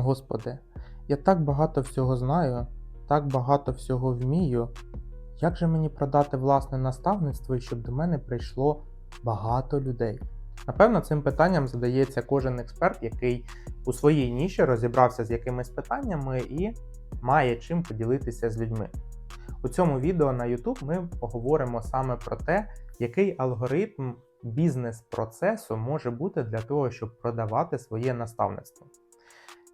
Господи, я так багато всього знаю, так багато всього вмію. Як же мені продати власне наставництво щоб до мене прийшло багато людей? Напевно, цим питанням задається кожен експерт, який у своїй ніші розібрався з якимись питаннями і має чим поділитися з людьми. У цьому відео на YouTube ми поговоримо саме про те, який алгоритм бізнес-процесу може бути для того, щоб продавати своє наставництво.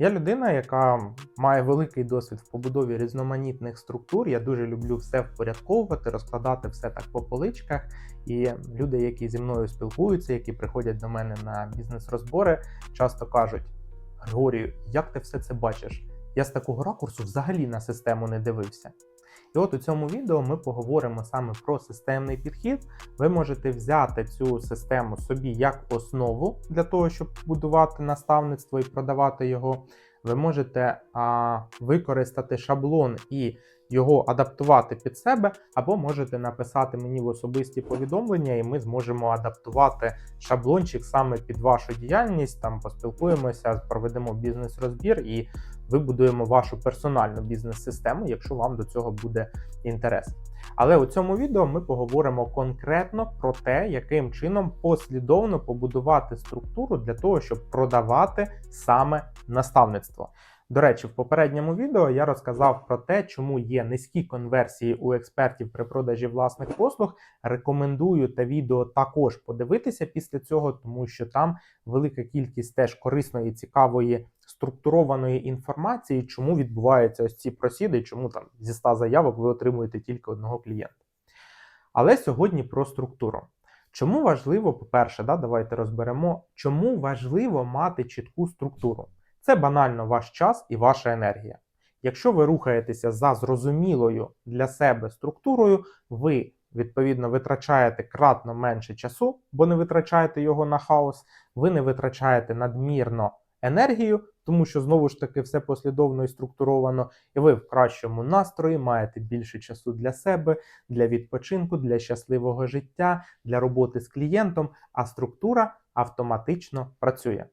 Я людина, яка має великий досвід в побудові різноманітних структур. Я дуже люблю все впорядковувати, розкладати все так по поличках. І люди, які зі мною спілкуються, які приходять до мене на бізнес-розбори, часто кажуть: Григорію, як ти все це бачиш? Я з такого ракурсу взагалі на систему не дивився. І от у цьому відео ми поговоримо саме про системний підхід. Ви можете взяти цю систему собі як основу для того, щоб будувати наставництво і продавати його. Ви можете а, використати шаблон і його адаптувати під себе, або можете написати мені в особисті повідомлення, і ми зможемо адаптувати шаблончик саме під вашу діяльність. Там поспілкуємося, проведемо бізнес-розбір і вибудуємо вашу персональну бізнес-систему, якщо вам до цього буде інтерес. Але у цьому відео ми поговоримо конкретно про те, яким чином послідовно побудувати структуру для того, щоб продавати саме наставництво. До речі, в попередньому відео я розказав про те, чому є низькі конверсії у експертів при продажі власних послуг. Рекомендую та відео також подивитися після цього, тому що там велика кількість теж корисної, цікавої, структурованої інформації, чому відбуваються ось ці просіди, чому там зі 100 заявок ви отримуєте тільки одного клієнта. Але сьогодні про структуру. Чому важливо, по-перше, да, давайте розберемо, чому важливо мати чітку структуру. Це банально ваш час і ваша енергія. Якщо ви рухаєтеся за зрозумілою для себе структурою, ви відповідно витрачаєте кратно менше часу, бо не витрачаєте його на хаос, ви не витрачаєте надмірно енергію, тому що знову ж таки все послідовно і структуровано, і ви в кращому настрої маєте більше часу для себе, для відпочинку, для щасливого життя, для роботи з клієнтом, а структура автоматично працює.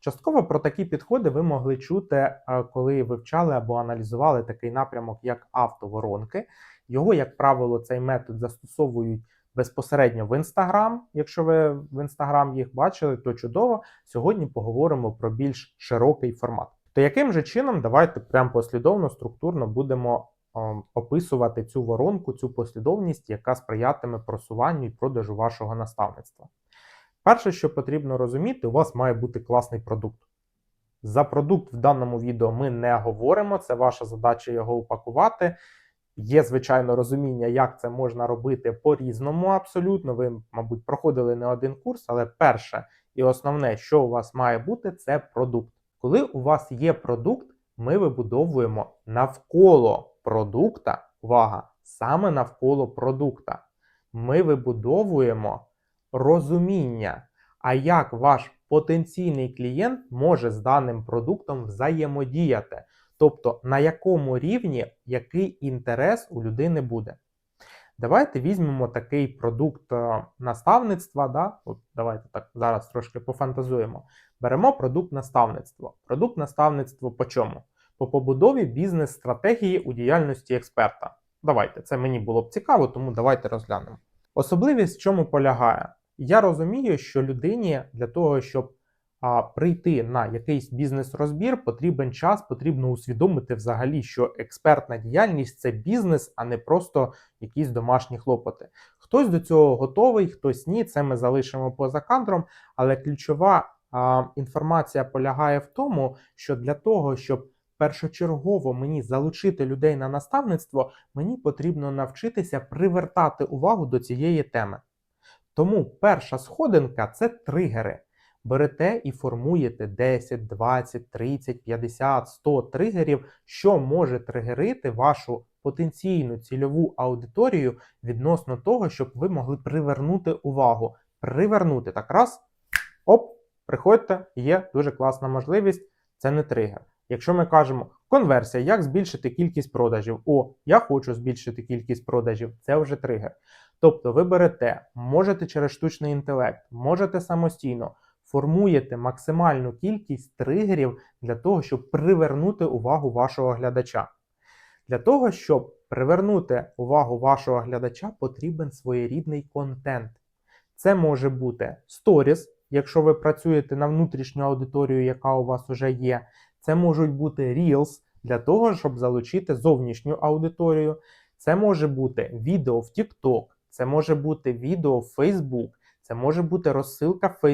Частково про такі підходи ви могли чути, е, коли вивчали або аналізували такий напрямок, як автоворонки. Його, як правило, цей метод застосовують безпосередньо в Instagram. Якщо ви в Instagram їх бачили, то чудово. Сьогодні поговоримо про більш широкий формат. То яким же чином давайте прям послідовно, структурно будемо ем, описувати цю воронку, цю послідовність, яка сприятиме просуванню і продажу вашого наставництва. Перше, що потрібно розуміти, у вас має бути класний продукт. За продукт в даному відео ми не говоримо, це ваша задача його упакувати. Є, звичайно, розуміння, як це можна робити по-різному абсолютно. Ви, мабуть, проходили не один курс, але перше і основне, що у вас має бути, це продукт. Коли у вас є продукт, ми вибудовуємо навколо продукта, увага, саме навколо продукта. Ми вибудовуємо розуміння, а як ваш потенційний клієнт може з даним продуктом взаємодіяти, тобто на якому рівні який інтерес у людини буде. Давайте візьмемо такий продукт е, наставництва. Да? От Давайте так зараз трошки пофантазуємо. Беремо продукт наставництва. Продукт наставництва по чому? По побудові бізнес-стратегії у діяльності експерта. Давайте, це мені було б цікаво, тому давайте розглянемо. Особливість в чому полягає? Я розумію, що людині для того, щоб а, прийти на якийсь бізнес-розбір, потрібен час, потрібно усвідомити взагалі, що експертна діяльність це бізнес, а не просто якісь домашні хлопоти. Хтось до цього готовий, хтось ні. Це ми залишимо поза кадром. Але ключова а, інформація полягає в тому, що для того, щоб першочергово мені залучити людей на наставництво, мені потрібно навчитися привертати увагу до цієї теми. Тому перша сходинка це тригери. Берете і формуєте 10, 20, 30, 50, 100 тригерів, що може тригерити вашу потенційну цільову аудиторію відносно того, щоб ви могли привернути увагу. Привернути так раз, оп, приходьте, є дуже класна можливість, це не тригер. Якщо ми кажемо конверсія, як збільшити кількість продажів? О, я хочу збільшити кількість продажів, це вже тригер. Тобто ви берете, можете через штучний інтелект, можете самостійно формуєте максимальну кількість тригерів для того, щоб привернути увагу вашого глядача. Для того, щоб привернути увагу вашого глядача, потрібен своєрідний контент. Це може бути сторіс, якщо ви працюєте на внутрішню аудиторію, яка у вас вже є. Це можуть бути Reels для того, щоб залучити зовнішню аудиторію. Це може бути відео в TikTok, це може бути відео в Facebook, це може бути розсилка в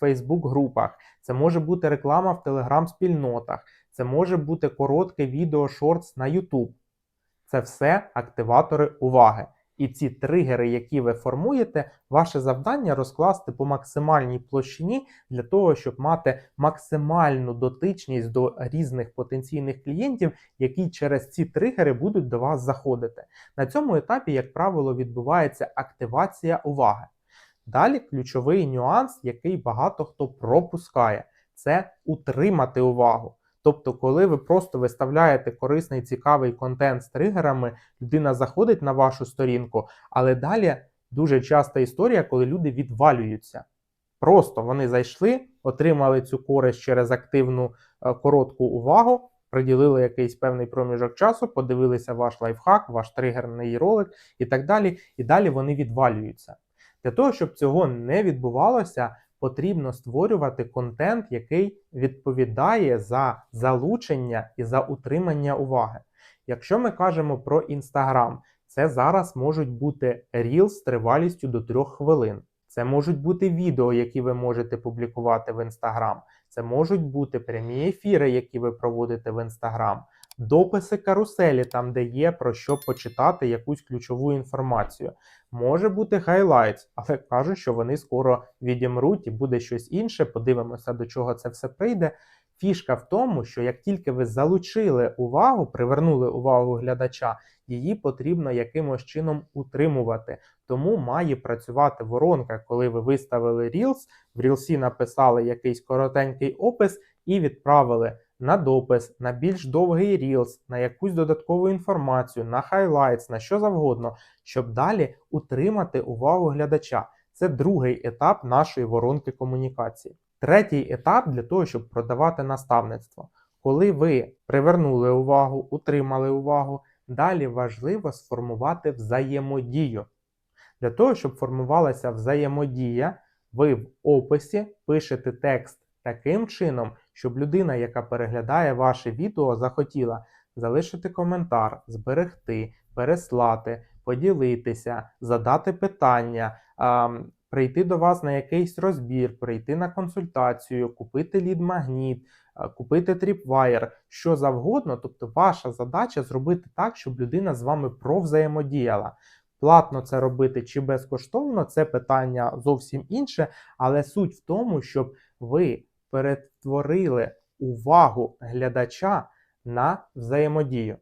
Facebook групах, це може бути реклама в Telegram спільнотах, це може бути коротке відео шортс на YouTube. Це все активатори уваги. І ці тригери, які ви формуєте, ваше завдання розкласти по максимальній площині для того, щоб мати максимальну дотичність до різних потенційних клієнтів, які через ці тригери будуть до вас заходити. На цьому етапі, як правило, відбувається активація уваги. Далі ключовий нюанс, який багато хто пропускає, це утримати увагу. Тобто, коли ви просто виставляєте корисний цікавий контент з тригерами, людина заходить на вашу сторінку, але далі дуже часта історія, коли люди відвалюються. Просто вони зайшли, отримали цю користь через активну е, коротку увагу, приділили якийсь певний проміжок часу, подивилися ваш лайфхак, ваш тригерний ролик і так далі. І далі вони відвалюються. Для того, щоб цього не відбувалося, потрібно створювати контент, який відповідає за залучення і за утримання уваги. Якщо ми кажемо про Instagram, це зараз можуть бути Reels з тривалістю до 3 хвилин. Це можуть бути відео, які ви можете публікувати в Instagram. Це можуть бути прямі ефіри, які ви проводите в Instagram дописи каруселі, там де є про що почитати якусь ключову інформацію. Може бути хайлайтс, але кажуть, що вони скоро відімруть і буде щось інше. Подивимося, до чого це все прийде. Фішка в тому, що як тільки ви залучили увагу, привернули увагу глядача, її потрібно якимось чином утримувати. Тому має працювати воронка, коли ви виставили Reels, в Reels написали якийсь коротенький опис і відправили на допис, на більш довгий Reels, на якусь додаткову інформацію, на хайлайтс, на що завгодно, щоб далі утримати увагу глядача. Це другий етап нашої воронки комунікації. Третій етап для того, щоб продавати наставництво. Коли ви привернули увагу, утримали увагу, далі важливо сформувати взаємодію. Для того, щоб формувалася взаємодія, ви в описі пишете текст таким чином, щоб людина, яка переглядає ваше відео, захотіла залишити коментар, зберегти, переслати, поділитися, задати питання, прийти до вас на якийсь розбір, прийти на консультацію, купити лід-магніт, купити тріпвайер, що завгодно. Тобто, ваша задача зробити так, щоб людина з вами провзаємодіяла. Платно це робити чи безкоштовно, це питання зовсім інше, але суть в тому, щоб ви перетворили увагу глядача на взаємодію.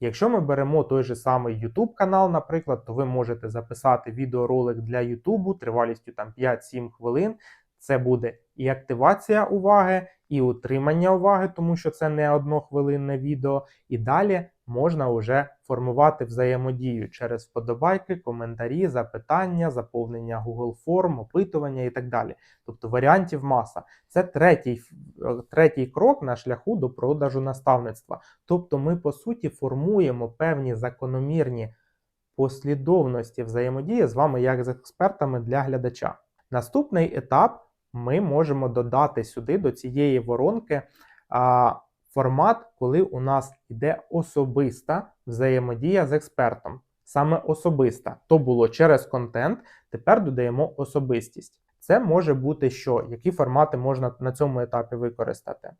Якщо ми беремо той же самий YouTube канал, наприклад, то ви можете записати відеоролик для YouTube тривалістю там 5-7 хвилин. Це буде і активація уваги, і утримання уваги, тому що це не однохвилинне відео. І далі можна вже формувати взаємодію через вподобайки, коментарі, запитання, заповнення Google форм, опитування і так далі. Тобто варіантів маса. Це третій, е, третій крок на шляху до продажу наставництва. Тобто, ми, по суті, формуємо певні закономірні послідовності взаємодії з вами як з експертами для глядача. Наступний етап ми можемо додати сюди до цієї воронки а, формат, коли у нас йде особиста взаємодія з експертом. Саме особиста. То було через контент, тепер додаємо особистість. Це може бути що? Які формати можна на цьому етапі використати?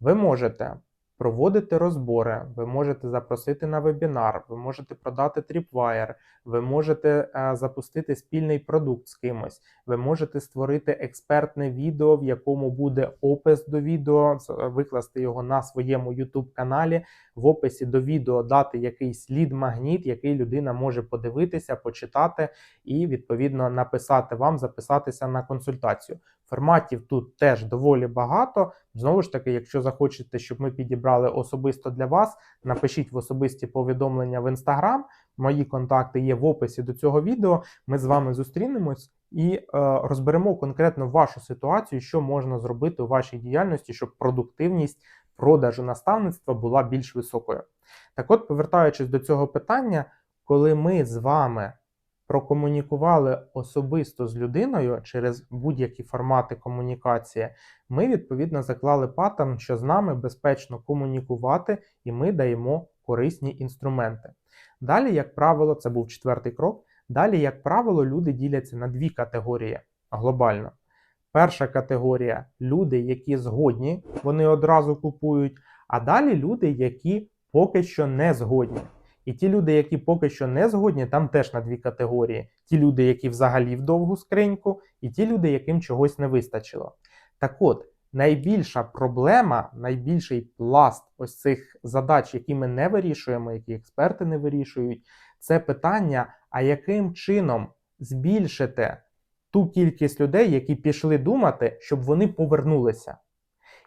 Ви можете проводити розбори, ви можете запросити на вебінар, ви можете продати тріпвайер, ви можете е, запустити спільний продукт з кимось, ви можете створити експертне відео, в якому буде опис до відео, викласти його на своєму YouTube каналі, в описі до відео дати якийсь лід-магніт, який людина може подивитися, почитати і відповідно написати вам, записатися на консультацію. Форматів тут теж доволі багато. Знову ж таки, якщо захочете, щоб ми підібрали особисто для вас, напишіть в особисті повідомлення в Instagram. Мої контакти є в описі до цього відео. Ми з вами зустрінемось і е, розберемо конкретно вашу ситуацію, що можна зробити у вашій діяльності, щоб продуктивність продажу наставництва була більш високою. Так от, повертаючись до цього питання, коли ми з вами прокомунікували особисто з людиною через будь-які формати комунікації, ми відповідно заклали паттерн, що з нами безпечно комунікувати, і ми даємо корисні інструменти. Далі, як правило, це був четвертий крок. Далі, як правило, люди діляться на дві категорії глобально. Перша категорія люди, які згодні, вони одразу купують, а далі люди, які поки що не згодні. І ті люди, які поки що не згодні, там теж на дві категорії: ті люди, які взагалі в довгу скриньку, і ті люди, яким чогось не вистачило. Так от, найбільша проблема, найбільший пласт ось цих задач, які ми не вирішуємо, які експерти не вирішують, це питання, а яким чином збільшити ту кількість людей, які пішли думати, щоб вони повернулися.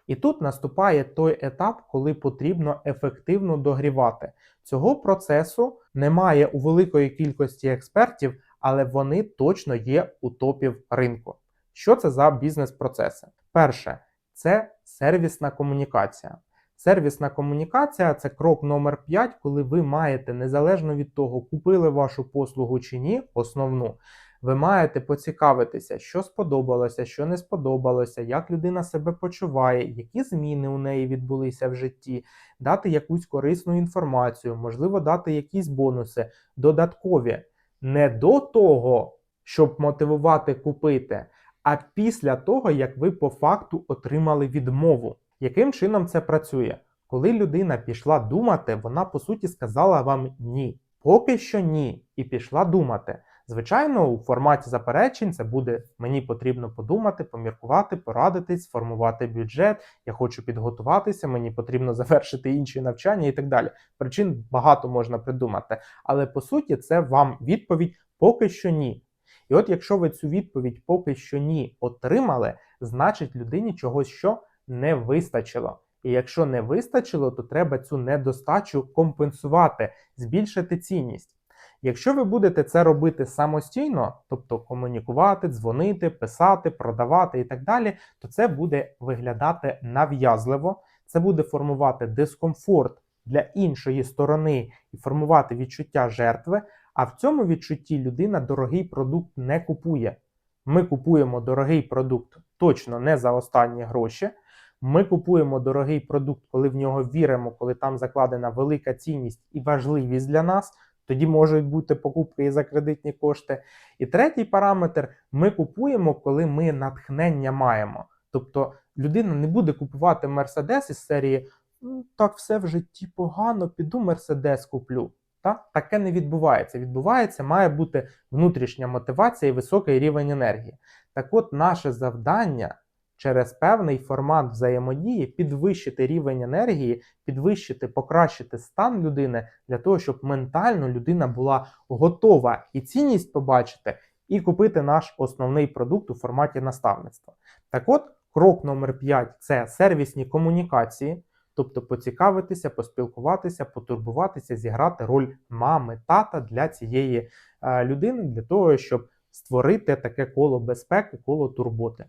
І тут наступає той етап, коли потрібно ефективно догрівати. Цього процесу немає у великої кількості експертів, але вони точно є у топів ринку. Що це за бізнес-процеси? Перше, це сервісна комунікація. Сервісна комунікація це крок номер 5, коли ви маєте, незалежно від того, купили вашу послугу чи ні, основну, ви маєте поцікавитися, що сподобалося, що не сподобалося, як людина себе почуває, які зміни у неї відбулися в житті, дати якусь корисну інформацію, можливо, дати якісь бонуси додаткові. Не до того, щоб мотивувати купити, а після того, як ви по факту отримали відмову. Яким чином це працює? Коли людина пішла думати, вона по суті сказала вам ні. Поки що ні, і пішла думати. Звичайно, у форматі заперечень це буде мені потрібно подумати, поміркувати, порадитись, сформувати бюджет. Я хочу підготуватися, мені потрібно завершити інші навчання і так далі. Причин багато можна придумати, але по суті, це вам відповідь поки що ні. І от якщо ви цю відповідь поки що ні отримали, значить людині чогось що не вистачило. І якщо не вистачило, то треба цю недостачу компенсувати, збільшити цінність. Якщо ви будете це робити самостійно, тобто комунікувати, дзвонити, писати, продавати і так далі, то це буде виглядати нав'язливо, це буде формувати дискомфорт для іншої сторони і формувати відчуття жертви. А в цьому відчутті людина дорогий продукт не купує. Ми купуємо дорогий продукт точно не за останні гроші. Ми купуємо дорогий продукт, коли в нього віримо, коли там закладена велика цінність і важливість для нас. Тоді можуть бути покупки і за кредитні кошти. І третій параметр: ми купуємо, коли ми натхнення маємо. Тобто людина не буде купувати Мерседес із серії «Ну, так все в житті погано, піду Мерседес куплю. Та? Таке не відбувається. Відбувається, має бути внутрішня мотивація і високий рівень енергії. Так от, наше завдання через певний формат взаємодії підвищити рівень енергії, підвищити, покращити стан людини для того, щоб ментально людина була готова і цінність побачити, і купити наш основний продукт у форматі наставництва. Так от, крок номер 5 це сервісні комунікації. Тобто поцікавитися, поспілкуватися, потурбуватися, зіграти роль мами, тата для цієї е, людини, для того, щоб створити таке коло безпеки, коло турботи.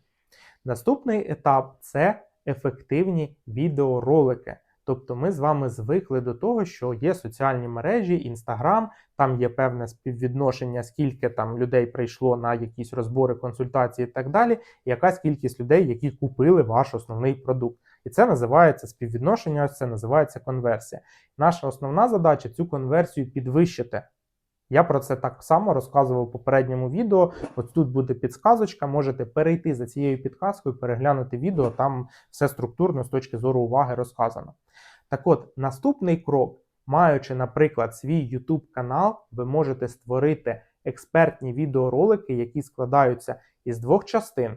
Наступний етап це ефективні відеоролики. Тобто ми з вами звикли до того, що є соціальні мережі, інстаграм, там є певне співвідношення, скільки там людей прийшло на якісь розбори, консультації і так далі, і якась кількість людей, які купили ваш основний продукт. І це називається співвідношення, це називається конверсія. Наша основна задача цю конверсію підвищити. Я про це так само розказував у попередньому відео. Ось тут буде підсказочка. Можете перейти за цією підказкою, переглянути відео, там все структурно з точки зору уваги розказано. Так от, наступний крок, маючи, наприклад, свій YouTube канал, ви можете створити експертні відеоролики, які складаються із двох частин.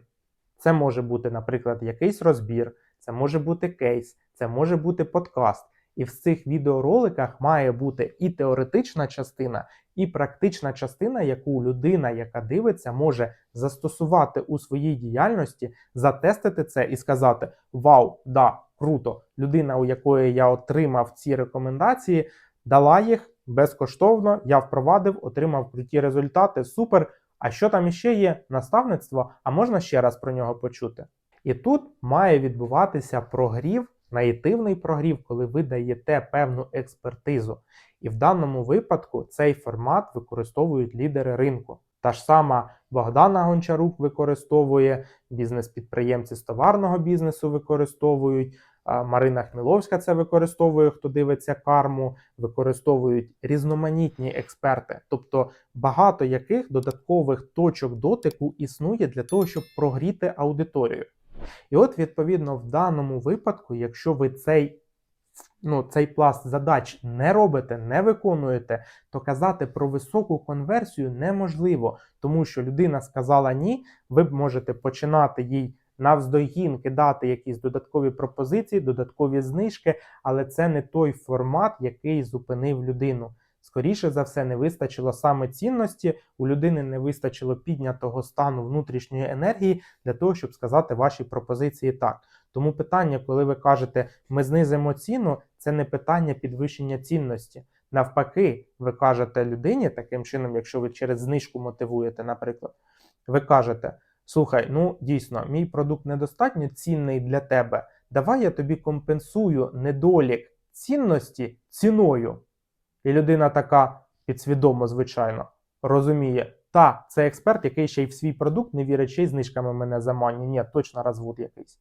Це може бути, наприклад, якийсь розбір, це може бути кейс, це може бути подкаст. І в цих відеороликах має бути і теоретична частина, і практична частина, яку людина, яка дивиться, може застосувати у своїй діяльності, затестити це і сказати: Вау, да, круто! Людина, у якої я отримав ці рекомендації, дала їх безкоштовно. Я впровадив, отримав круті результати. Супер! А що там іще є? Наставництво, а можна ще раз про нього почути. І тут має відбуватися прогрів, наїтивний прогрів, коли ви даєте певну експертизу. І в даному випадку цей формат використовують лідери ринку. Та ж сама Богдана Гончарук використовує, бізнес-підприємці з товарного бізнесу використовують. Марина Хміловська це використовує, хто дивиться карму, використовують різноманітні експерти, тобто багато яких додаткових точок дотику існує для того, щоб прогріти аудиторію. І от, відповідно, в даному випадку, якщо ви цей ну, цей пласт задач не робите, не виконуєте, то казати про високу конверсію неможливо, тому що людина сказала ні, ви можете починати їй навздогін кидати якісь додаткові пропозиції, додаткові знижки, але це не той формат, який зупинив людину. Скоріше за все, не вистачило саме цінності, у людини не вистачило піднятого стану внутрішньої енергії для того, щоб сказати ваші пропозиції так. Тому питання, коли ви кажете, ми знизимо ціну, це не питання підвищення цінності. Навпаки, ви кажете людині таким чином, якщо ви через знижку мотивуєте, наприклад, ви кажете: слухай, ну дійсно, мій продукт недостатньо цінний для тебе. Давай я тобі компенсую недолік цінності ціною. І людина така підсвідомо, звичайно, розуміє, та, це експерт, який ще й в свій продукт не вірить, й знижками мене заманює. Ні, точно розвод якийсь.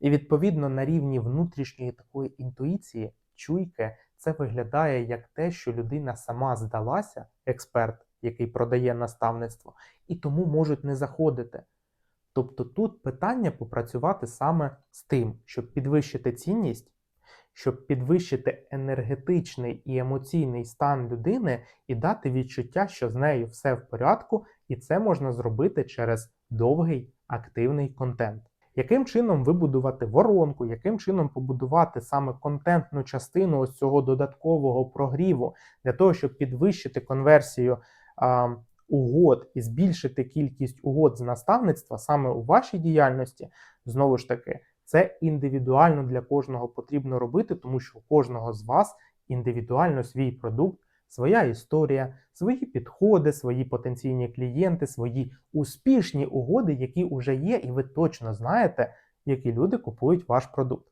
І відповідно на рівні внутрішньої такої інтуїції, чуйки, це виглядає як те, що людина сама здалася, експерт, який продає наставництво, і тому можуть не заходити. Тобто тут питання попрацювати саме з тим, щоб підвищити цінність, щоб підвищити енергетичний і емоційний стан людини і дати відчуття, що з нею все в порядку, і це можна зробити через довгий активний контент. Яким чином вибудувати воронку, яким чином побудувати саме контентну частину ось цього додаткового прогріву для того, щоб підвищити конверсію а, угод і збільшити кількість угод з наставництва саме у вашій діяльності, знову ж таки, це індивідуально для кожного потрібно робити, тому що у кожного з вас індивідуально свій продукт, своя історія, свої підходи, свої потенційні клієнти, свої успішні угоди, які вже є, і ви точно знаєте, які люди купують ваш продукт.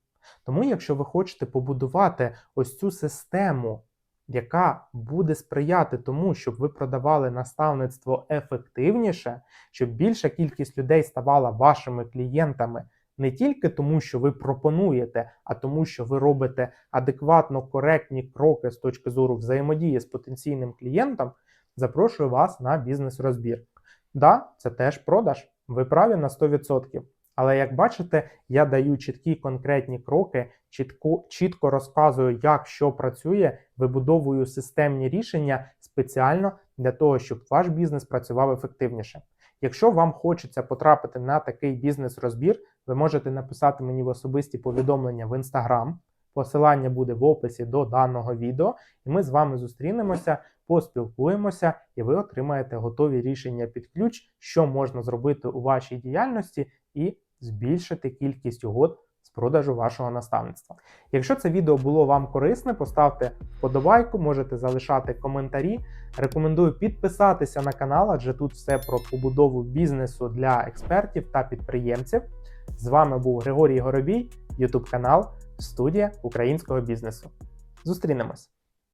Тому, якщо ви хочете побудувати ось цю систему, яка буде сприяти тому, щоб ви продавали наставництво ефективніше, щоб більша кількість людей ставала вашими клієнтами не тільки тому, що ви пропонуєте, а тому, що ви робите адекватно коректні кроки з точки зору взаємодії з потенційним клієнтом, запрошую вас на бізнес-розбір. Да, це теж продаж. Ви праві на 100%. Але як бачите, я даю чіткі конкретні кроки, чітко, чітко розказую, як що працює, вибудовую системні рішення спеціально для того, щоб ваш бізнес працював ефективніше. Якщо вам хочеться потрапити на такий бізнес-розбір, ви можете написати мені в особисті повідомлення в інстаграм. Посилання буде в описі до даного відео, і ми з вами зустрінемося, поспілкуємося, і ви отримаєте готові рішення під ключ, що можна зробити у вашій діяльності, і збільшити кількість угод з продажу вашого наставництва. Якщо це відео було вам корисне, поставте вподобайку, можете залишати коментарі. Рекомендую підписатися на канал, адже тут все про побудову бізнесу для експертів та підприємців. З вами був Григорій Горобій, YouTube канал Студія українського бізнесу. Зустрінемось!